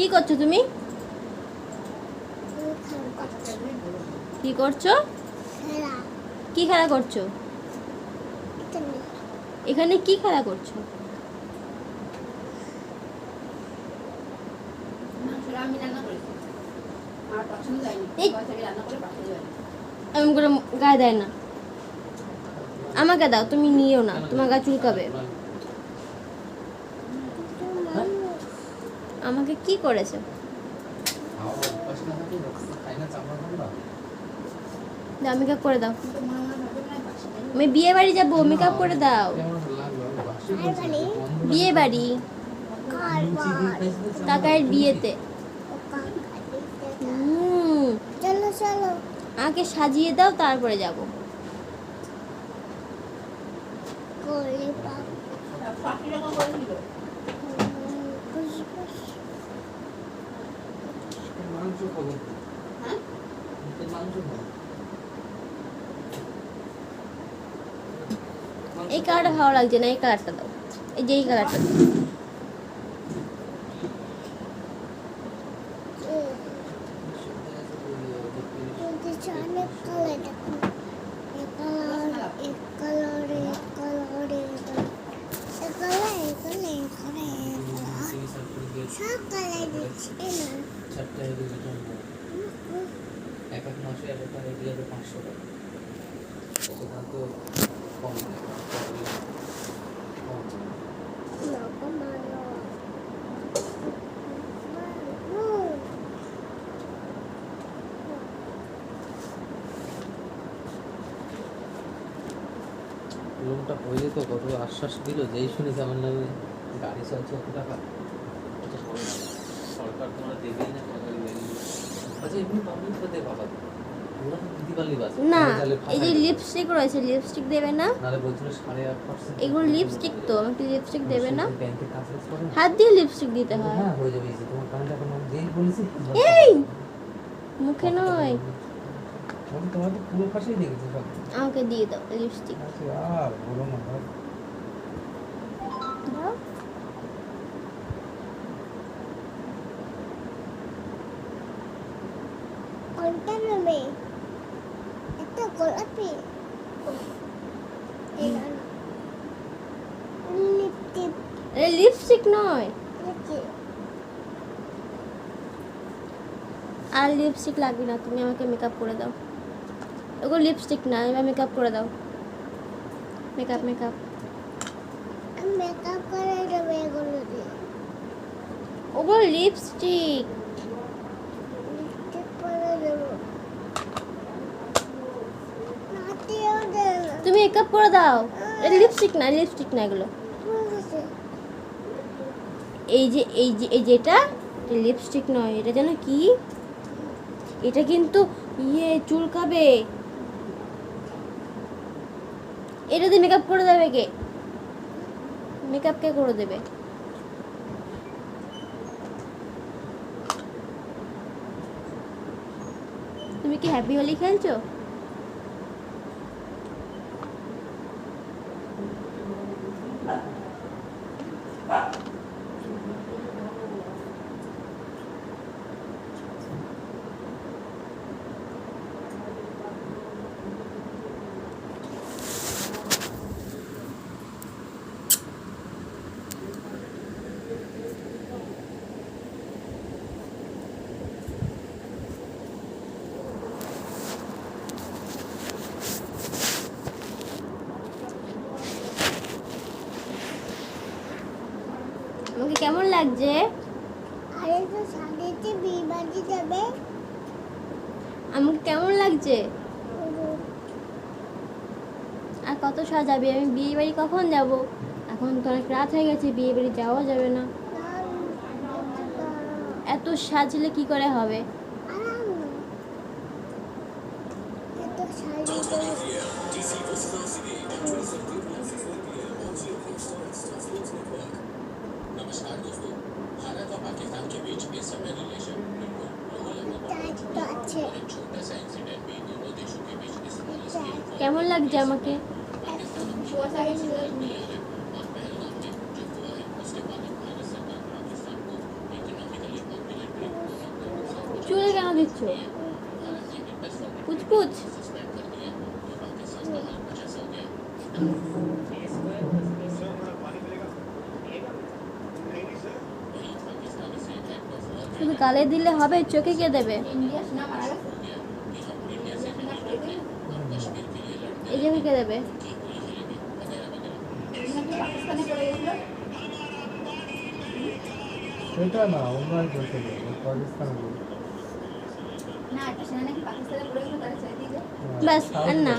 কি করছ তুমি? কি করছ? কি খেলা করছ? এখানে কি খেলা করছ? এমন করে গায়ে দেয় না। আমাকে দাও তুমি নিও না তোমার গা চুলকাবে। আমাকে কি করেছ? দাও মেকআপ করে দাও। আমি বিয়ে বাড়ি যাব মেকআপ করে দাও। বিয়ে বাড়ি। কাকার বিয়েতে। হুম। চলো চলো। আগে সাজিয়ে দাও তারপরে যাব। করে পাপ পাখি টাকা করে দিল খুশি খুশি মাংস খাব হ্যাঁ মাংস খাব এই কালারটা ভালো লাগছে না, এই কালারটা দাও। এই যে এই কালারটা এক এক এক এক এক এক এক এক মাসে এক হবে পাঁচশো টাকা তো রুমটা হয়ে যেত, কত আশ্বাস দিল, যেই শুনেছি আমার নামে গাড়ি চলছে এত টাকা। সরকার তোমার দেবেই না আচ্ছা এমনি পাবলিক তো বাবা না এই যে লিপস্টিক রয়েছে লিপস্টিক দেবে না। এগুলো লিপস্টিক তো আমাকে লিপস্টিক দেবে না? হাত দিয়ে লিপস্টিক দিতে হয়। হ্যাঁ এই! মুখে নয়। আমাকে দিয়ে দাও লিপস্টিক আচ্ছা, আর বলো না ভাই দাও কোনটা নেবে একটা গোলাপি লিপস্টিক নয়। আর লিপস্টিক লাগবে না তুমি আমাকে মেকআপ করে দাও। ওগুলো লিপস্টিক না এবার মেকআপ করে দাও। মেকআপ মেকআপ মেকআপ করে দেবো এগুলো দিয়ে। ওগুলো লিপস্টিক করে দেবো নাতিও দেবে তুমি মেকআপ করে দাও। লিপস্টিক না লিপস্টিক না এগুলো। এই যে এই যে, এই যেটা লিপস্টিক নয়, এটা যেন কি? এটা কিন্তু ইয়ে চুলকাবে। এটা দিয়ে মেকআপ করে দেবে কে? মেকআপ কে করে দেবে? তুমি কি হ্যাপি হোলি খেলছো? আমাকে কেমন লাগছে? আরে তো শাড়িতে বিয়ে বাড়ি যাবে। আমাকে কেমন লাগছে? আর কত সাজাবে? আমি বিয়ে বাড়ি কখন যাব? এখন তো অনেক রাত হয়ে গেছে বিয়ে বাড়ি যাওয়া যাবে না। এত সাজলে কি করে হবে? আরাম না এত শাড়ি পরে টাইট আছে কেমন লাগছে আমাকে? কুয়াশা গেছিল দিচ্ছ? পুচপুচ? শুধু গালে দিলে হবে চোখে কে দেবে ইন্ডিয়া সিনেমা মারা গেছে ইন্ডিয়া সিনেমা পড়ে গেছে এই চোখে কে দেবে? পড়ে গেছিল সেটা না পাকিস্তান নাকি পাকিস্তানে পড়ে তারা ব্যাস আর না।